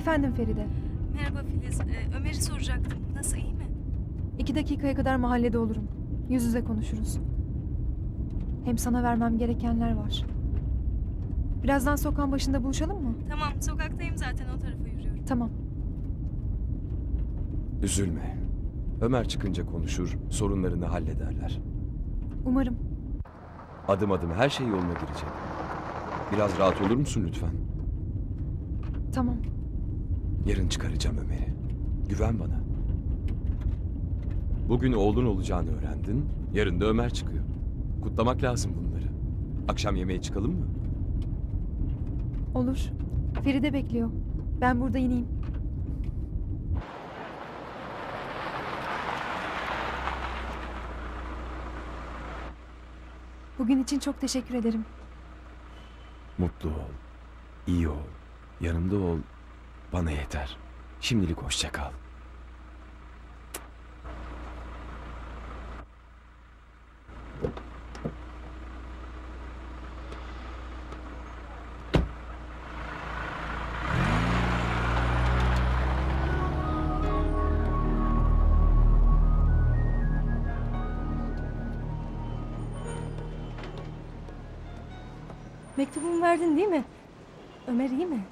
Efendim Feride. Merhaba Filiz. Ee, Ömer'i soracaktım. Nasıl iyi mi? İki dakikaya kadar mahallede olurum. Yüz yüze konuşuruz. Hem sana vermem gerekenler var. Birazdan sokağın başında buluşalım mı? Tamam sokaktayım zaten o tarafa yürüyorum. Tamam. Üzülme. Ömer çıkınca konuşur, sorunlarını hallederler. Umarım. Adım adım her şey yoluna girecek. Biraz rahat olur musun lütfen? Tamam. Yarın çıkaracağım Ömer'i. Güven bana. Bugün oğlun olacağını öğrendin, yarın da Ömer çıkıyor. Kutlamak lazım bunları. Akşam yemeğe çıkalım mı? Olur. Feride bekliyor. Ben burada ineyim. Bugün için çok teşekkür ederim. Mutlu ol, iyi ol, yanımda ol, bana yeter. Şimdilik hoşça kal. Mektubumu verdin değil mi? Ömer iyi mi?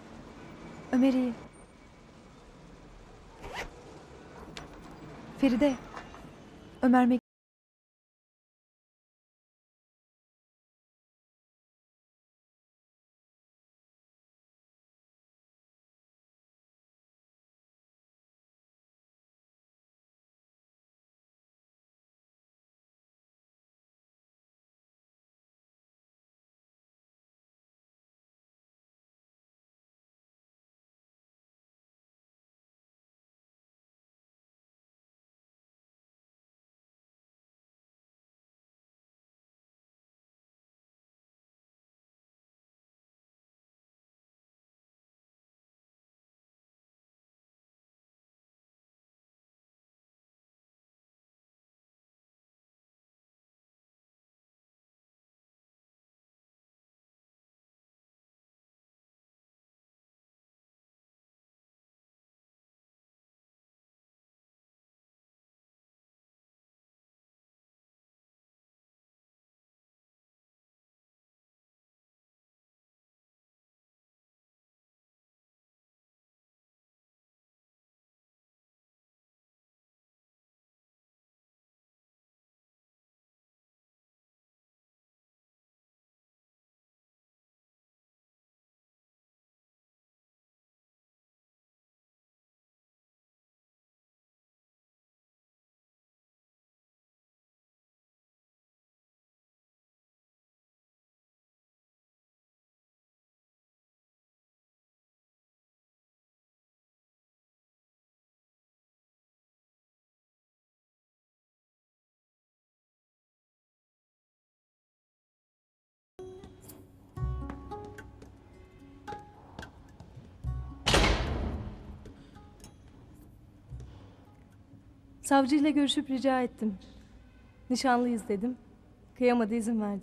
Ömer iyi. Feride. Ömer Savcıyla görüşüp rica ettim. Nişanlıyız dedim. Kıyamadı izin verdi.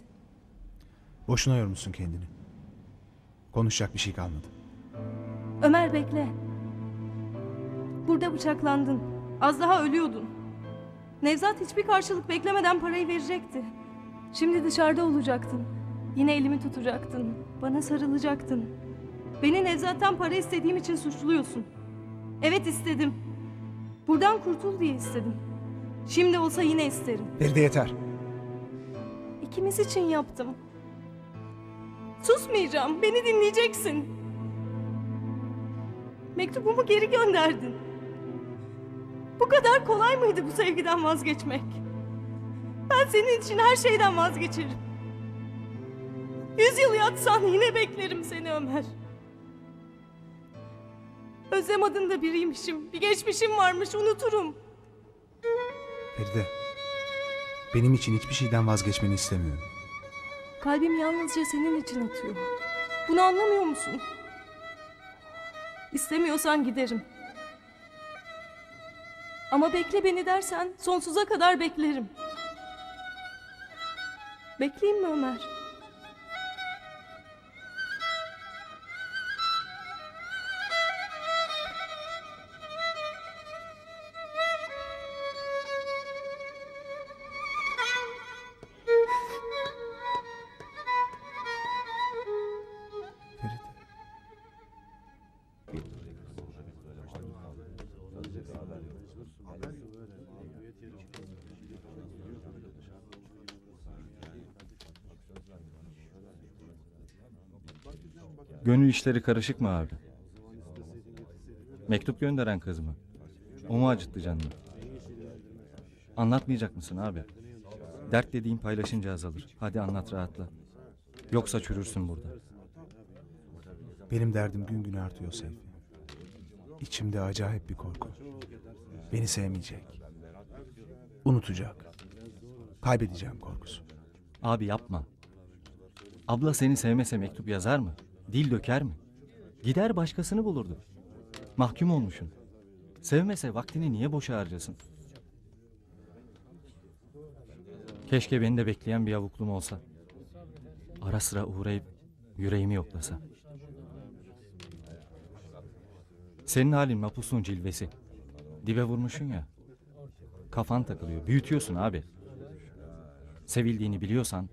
Boşuna yormuşsun kendini. Konuşacak bir şey kalmadı. Ömer bekle. Burada bıçaklandın. Az daha ölüyordun. Nevzat hiçbir karşılık beklemeden parayı verecekti. Şimdi dışarıda olacaktın. Yine elimi tutacaktın. Bana sarılacaktın. Beni Nevzat'tan para istediğim için suçluyorsun. Evet istedim. Buradan kurtul diye istedim. Şimdi olsa yine isterim. Feride yeter. İkimiz için yaptım. Susmayacağım. Beni dinleyeceksin. Mektubumu geri gönderdin. Bu kadar kolay mıydı bu sevgiden vazgeçmek? Ben senin için her şeyden vazgeçerim. Yüz yıl yatsan yine beklerim seni Ömer. Özlem adında biriymişim. Bir geçmişim varmış unuturum. Feride. Benim için hiçbir şeyden vazgeçmeni istemiyorum. Kalbim yalnızca senin için atıyor. Bunu anlamıyor musun? İstemiyorsan giderim. Ama bekle beni dersen sonsuza kadar beklerim. Bekleyeyim mi Ömer? Gönül işleri karışık mı abi? Mektup gönderen kız mı? O mu acıttı canını? Anlatmayacak mısın abi? Dert dediğin paylaşınca azalır. Hadi anlat rahatla. Yoksa çürürsün burada. Benim derdim gün gün artıyor Seyfi. İçimde acayip bir korku. Beni sevmeyecek. Unutacak. Kaybedeceğim korkusu. Abi yapma. Abla seni sevmese mektup yazar mı? Dil döker mi? Gider başkasını bulurdu. Mahkum olmuşsun. Sevmese vaktini niye boşa harcasın? Keşke beni de bekleyen bir yavuklum olsa. Ara sıra uğrayıp yüreğimi yoklasa. Senin halin mapusun cilvesi. Dibe vurmuşsun ya. Kafan takılıyor. Büyütüyorsun abi. Sevildiğini biliyorsan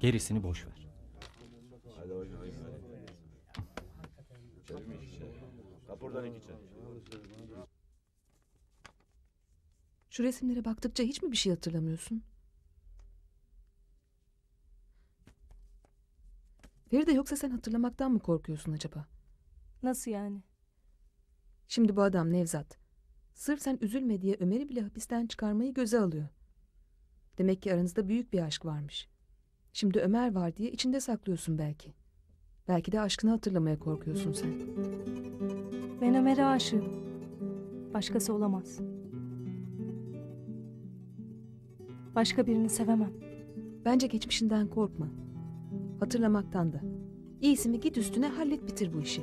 gerisini boş ver. Şu resimlere baktıkça hiç mi bir şey hatırlamıyorsun? Feride yoksa sen hatırlamaktan mı korkuyorsun acaba? Nasıl yani? Şimdi bu adam Nevzat. Sırf sen üzülme diye Ömer'i bile hapisten çıkarmayı göze alıyor. Demek ki aranızda büyük bir aşk varmış. Şimdi Ömer var diye içinde saklıyorsun belki. Belki de aşkını hatırlamaya korkuyorsun sen. Ben Ömer'e aşığım. Başkası olamaz. Başka birini sevemem. Bence geçmişinden korkma. Hatırlamaktan da. İyisi mi git üstüne hallet bitir bu işi.